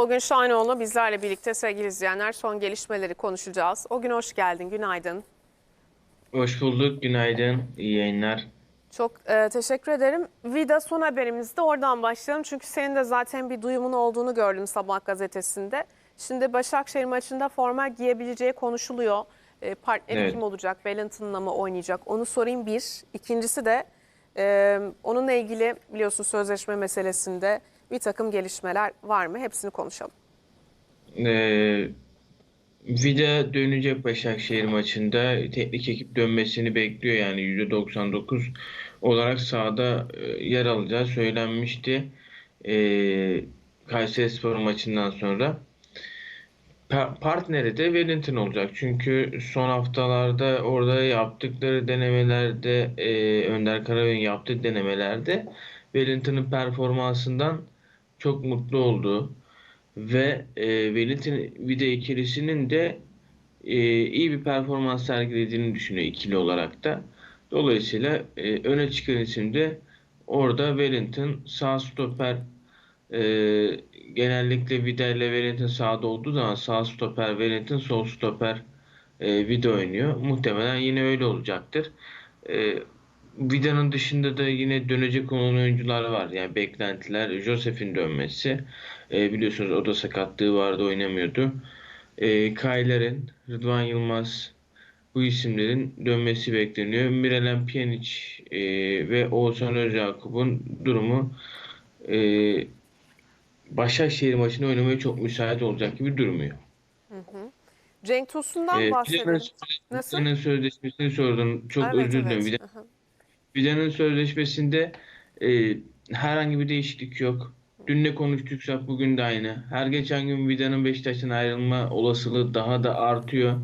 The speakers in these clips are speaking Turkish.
O gün Şahinoğlu bizlerle birlikte sevgili izleyenler son gelişmeleri konuşacağız. O gün hoş geldin, günaydın. Hoş bulduk. Günaydın. İyi yayınlar. Çok e, teşekkür ederim. Vida son haberimizde oradan başlayalım. Çünkü senin de zaten bir duyumun olduğunu gördüm Sabah gazetesinde. Şimdi Başakşehir maçında forma giyebileceği konuşuluyor. E, partneri Evet. kim olacak? Wellington'la mı oynayacak? Onu sorayım bir. İkincisi de e, onunla ilgili biliyorsun sözleşme meselesinde bir takım gelişmeler var mı? Hepsini konuşalım. Ee, Vida dönecek Başakşehir maçında. Teknik ekip dönmesini bekliyor yani %99 olarak sahada e, yer alacağı söylenmişti. Ee, Kayserispor maçından sonra. Pa- partneri de Wellington olacak. Çünkü son haftalarda orada yaptıkları denemelerde e, Önder Karabey'in yaptığı denemelerde Wellington'ın performansından çok mutlu olduğu ve e, Wellington Vida ikilisinin de e, iyi bir performans sergilediğini düşünüyor ikili olarak da. Dolayısıyla e, öne çıkan isim de orada Wellington sağ stoper e, genellikle Vida ile Wellington sağda olduğu zaman sağ stoper Wellington sol stoper e, Vida oynuyor. Muhtemelen yine öyle olacaktır. E, Vida'nın dışında da yine dönecek olan oyuncular var. Yani beklentiler Josef'in dönmesi. E, biliyorsunuz o da sakatlığı vardı oynamıyordu. E, Kayler'in, Rıdvan Yılmaz bu isimlerin dönmesi bekleniyor. Miralem Pjanic e, ve Oğuzhan Özyakup'un durumu e, Başakşehir maçını oynamaya çok müsait olacak gibi durmuyor. Cenk Tosun'dan E, bahsedelim. Nasıl? Vida'nın sözleşmesini sordum. Çok Evet, özür dilerim. evet. Vida- Aha. Vida'nın sözleşmesinde e, herhangi bir değişiklik yok. Dün ne konuştuksak bugün de aynı. Her geçen gün Vida'nın Beşiktaş'tan ayrılma olasılığı daha da artıyor.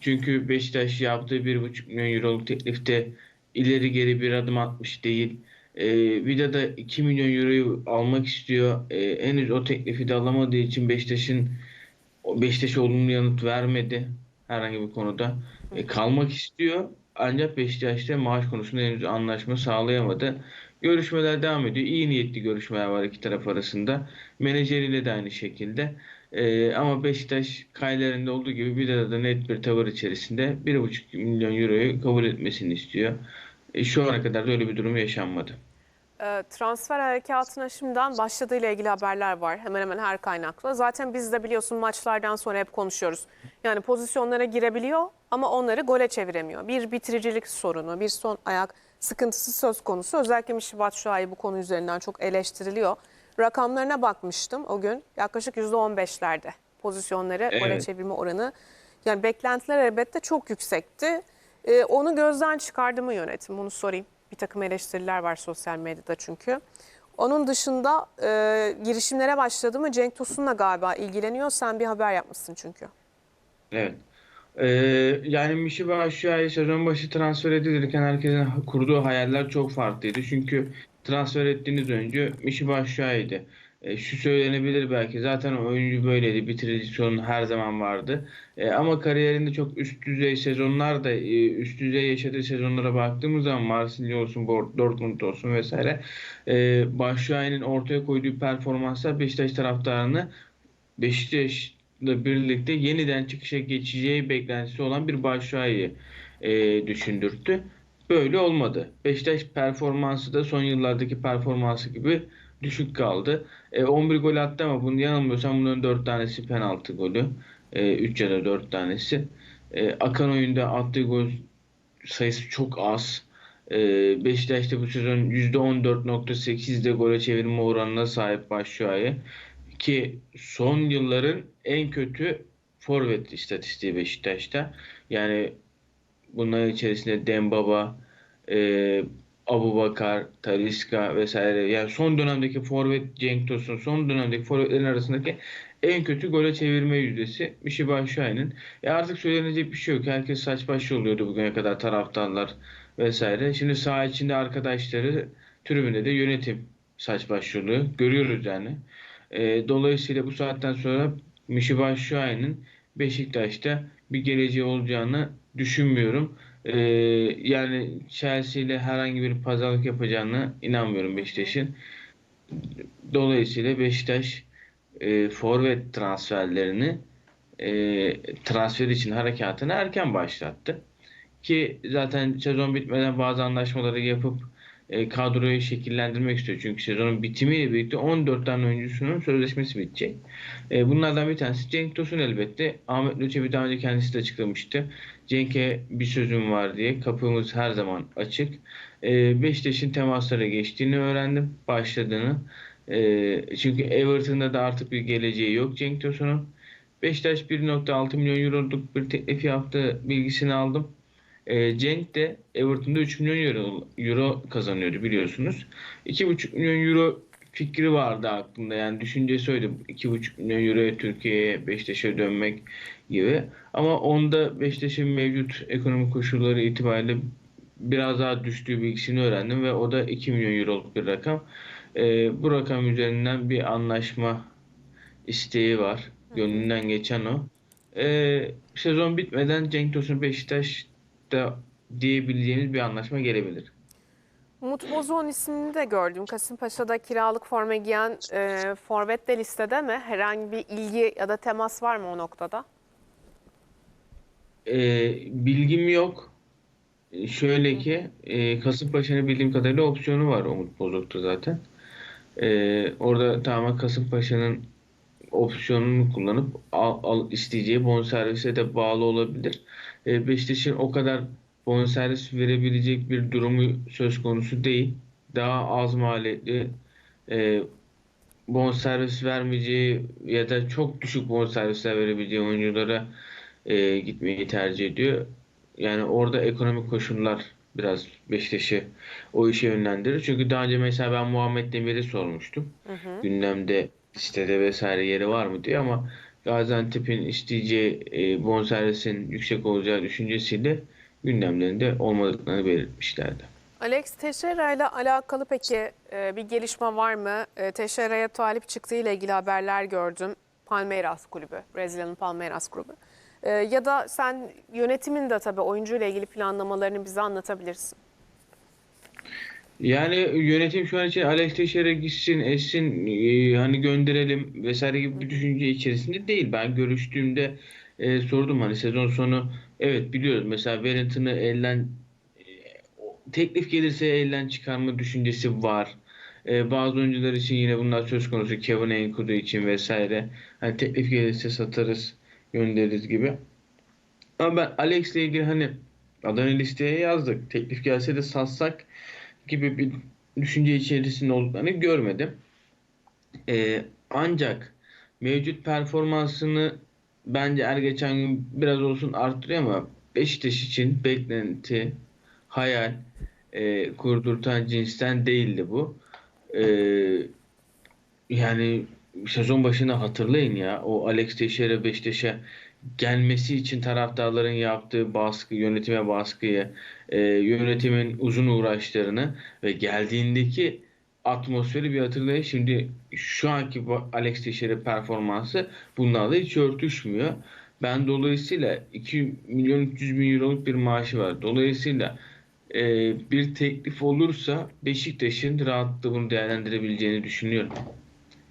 Çünkü Beşiktaş yaptığı 1,5 milyon euroluk teklifte ileri geri bir adım atmış değil. E, Vida da 2 milyon euroyu almak istiyor. E, henüz o teklifi de alamadığı için Beşiktaş'ın Beşiktaş olumlu yanıt vermedi herhangi bir konuda. E, kalmak istiyor ancak Beşiktaş'ta maaş konusunda henüz anlaşma sağlayamadı. Görüşmeler devam ediyor. İyi niyetli görüşmeler var iki taraf arasında. Menajeriyle de aynı şekilde. E, ama Beşiktaş kaylarında olduğu gibi bir de net bir tavır içerisinde 1,5 milyon euroyu kabul etmesini istiyor. E, şu ana kadar da öyle bir durum yaşanmadı. E, transfer harekatına şimdiden başladığıyla ilgili haberler var. Hemen hemen her kaynakla. Zaten biz de biliyorsun maçlardan sonra hep konuşuyoruz. Yani pozisyonlara girebiliyor ama onları gole çeviremiyor. Bir bitiricilik sorunu, bir son ayak sıkıntısı söz konusu. Özellikle Mişi Batshuayi bu konu üzerinden çok eleştiriliyor. Rakamlarına bakmıştım o gün. Yaklaşık %15'lerde pozisyonları gole Evet. çevirme oranı. Yani beklentiler elbette çok yüksekti. E, onu gözden çıkardı mı yönetim? Bunu sorayım. Bir takım eleştiriler var sosyal medyada çünkü. Onun dışında e, girişimlere başladı mı Cenk Tosun'la galiba ilgileniyor. Sen bir haber yapmışsın çünkü. Evet. Ee, yani Michy Batshuayi sezon başı transfer edilirken herkesin kurduğu hayaller çok farklıydı. Çünkü transfer ettiğiniz oyuncu Michy Batshuayi'ydi. E, şu söylenebilir belki zaten oyuncu böyleydi. Bitirici sorunu her zaman vardı. E, ama kariyerinde çok üst düzey sezonlar da e, üst düzey yaşadığı sezonlara baktığımız zaman Marsilya olsun, Dortmund olsun vesaire e, Batshuayi'nin ortaya koyduğu performanslar Beşiktaş taraftarını Beşiktaş'la birlikte yeniden çıkışa geçeceği beklentisi olan bir Batshuayi'yi e, düşündürttü. Böyle olmadı. Beşiktaş performansı da son yıllardaki performansı gibi düşük kaldı. E, 11 gol attı ama bunu yanılmıyorsam bunların 4 tanesi penaltı golü. E, 3 ya da 4 tanesi. E, akan oyunda attığı gol sayısı çok az. E, Beşiktaş'ta bu sezon %14.8'de gole çevirme oranına sahip Batshuayi ki son yılların en kötü forvet istatistiği Beşiktaş'ta. Yani bunların içerisinde Dembaba, e, Abubakar, Talisca vesaire. Yani son dönemdeki forvet Cenk Tosun, son dönemdeki forvetlerin arasındaki en kötü gole çevirme yüzdesi Michy Batshuayi'nin. E artık söylenecek bir şey yok. Herkes saç baş oluyordu bugüne kadar taraftarlar vesaire. Şimdi saha içinde arkadaşları tribünde de yönetim saç baş yoluyor. Görüyoruz yani. E, dolayısıyla bu saatten sonra Michy Batshuayi'nin Beşiktaş'ta bir geleceği olacağını düşünmüyorum. E, yani Chelsea ile herhangi bir pazarlık yapacağını inanmıyorum Beşiktaş'ın. Dolayısıyla Beşiktaş e, forvet transferlerini e, transfer için harekatını erken başlattı. Ki zaten sezon bitmeden bazı anlaşmaları yapıp e, kadroyu şekillendirmek istiyor. Çünkü sezonun bitimiyle birlikte 14 tane oyuncusunun sözleşmesi bitecek. E, bunlardan bir tanesi Cenk Tosun elbette. Ahmet Lüçebi daha önce kendisi de açıklamıştı. Cenk'e bir sözüm var diye. Kapımız her zaman açık. E, Beşiktaş'ın temaslara geçtiğini öğrendim. Başladığını. E, çünkü Everton'da da artık bir geleceği yok Cenk Tosun'un. Beşiktaş 1.6 milyon euroluk bir teklif yaptığı bilgisini aldım. E, Cenk de Everton'da 3 milyon euro, euro kazanıyordu biliyorsunuz. 2,5 milyon euro fikri vardı aklımda yani düşüncesi oydu. 2,5 milyon euroya Türkiye'ye Beşiktaş'a dönmek gibi. Ama onda Beşiktaş'ın mevcut ekonomik koşulları itibariyle biraz daha düştüğü bilgisini öğrendim ve o da 2 milyon euroluk bir rakam. E, bu rakam üzerinden bir anlaşma isteği var. Gönlünden geçen o. E, sezon bitmeden Cenk Tosun Beşiktaş'ta diyebileceğimiz bir anlaşma gelebilir. Umut Bozok'un ismini de gördüm. Kasımpaşa'da kiralık forma giyen e, forvet de listede mi? Herhangi bir ilgi ya da temas var mı o noktada? E, bilgim yok. E, Şöyle ki e, Kasımpaşa'nın bildiğim kadarıyla opsiyonu var Umut Bozok'ta zaten. E, orada tamamen Kasımpaşa'nın opsiyonunu kullanıp al, al isteyeceği bonservise de bağlı olabilir. E, Beşiktaş'ın o kadar bonservis verebilecek bir durumu söz konusu değil. Daha az maliyetli e, bonservis vermeyeceği ya da çok düşük bonservisler verebileceği oyunculara e, gitmeyi tercih ediyor. Yani orada ekonomik koşullar biraz Beşiktaş'ı o işe yönlendirir. Çünkü daha önce mesela ben Muhammed Demir'i sormuştum. Gündemde listede vesaire yeri var mı diye ama Gaziantep'in isteyeceği e, bonservisin yüksek olacağı düşüncesiyle gündemlerinde olmadıklarını belirtmişlerdi. Alex Teixeira ile alakalı peki e, bir gelişme var mı? E, Teixeira'ya talip çıktığı ile ilgili haberler gördüm. Palmeiras kulübü, Brezilya'nın Palmeiras kulübü. E, ya da sen yönetimin de tabii oyuncuyla ilgili planlamalarını bize anlatabilirsin. Yani yönetim şu an için Alex Teixeira gitsin, etsin, e, hani gönderelim vesaire gibi bir düşünce içerisinde değil. Ben görüştüğümde e, sordum hani sezon sonu evet biliyoruz mesela Wellington'ı elden e, teklif gelirse elden çıkarma düşüncesi var. E, bazı oyuncular için yine bunlar söz konusu Kevin Enkudu için vesaire. Hani teklif gelirse satarız, göndeririz gibi. Ama ben Alex'le ilgili hani adını listeye yazdık. Teklif gelse de satsak gibi bir düşünce içerisinde olduklarını görmedim. Ee, ancak mevcut performansını bence er geçen gün biraz olsun arttırıyor ama Beşiktaş için beklenti, hayal e, kurdurtan cinsten değildi bu. Ee, yani sezon başında hatırlayın ya o Alex Teixeira Beşiktaş'a gelmesi için taraftarların yaptığı baskı, yönetime baskıyı, e, yönetimin uzun uğraşlarını ve geldiğindeki atmosferi bir hatırlayın. Şimdi şu anki Alex Teixeira performansı bunlarla hiç örtüşmüyor. Ben dolayısıyla 2 milyon 300 bin euroluk bir maaşı var. Dolayısıyla e, bir teklif olursa Beşiktaş'ın rahatlıkla bunu değerlendirebileceğini düşünüyorum.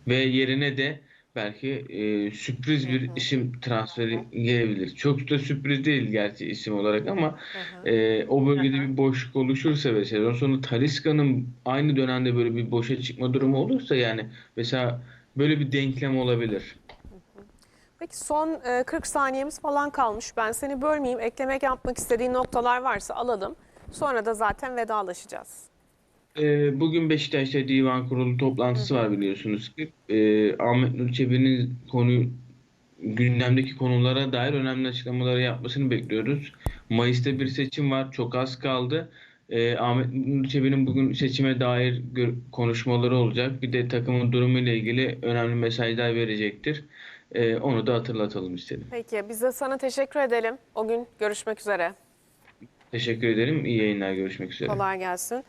Ve yerine de belki e, sürpriz bir isim transferi gelebilir. Çok da sürpriz değil gerçi isim olarak ama e, o bölgede bir boşluk oluşursa ve sezon sonu Talisca'nın aynı dönemde böyle bir boşa çıkma durumu olursa yani mesela böyle bir denklem olabilir. Peki son e, 40 saniyemiz falan kalmış. Ben seni bölmeyeyim. Eklemek yapmak istediğin noktalar varsa alalım. Sonra da zaten vedalaşacağız. E, bugün Beşiktaş'ta divan kurulu toplantısı var biliyorsunuz ki. E, Ahmet Nur Çebi'nin konu gündemdeki konulara dair önemli açıklamaları yapmasını bekliyoruz. Mayıs'ta bir seçim var. Çok az kaldı. Ee, Ahmet Nur Çebi'nin bugün seçime dair konuşmaları olacak. Bir de takımın durumu ile ilgili önemli mesajlar verecektir. Ee, onu da hatırlatalım istedim. Peki biz de sana teşekkür edelim. O gün görüşmek üzere. Teşekkür ederim. İyi yayınlar. Görüşmek üzere. Kolay gelsin.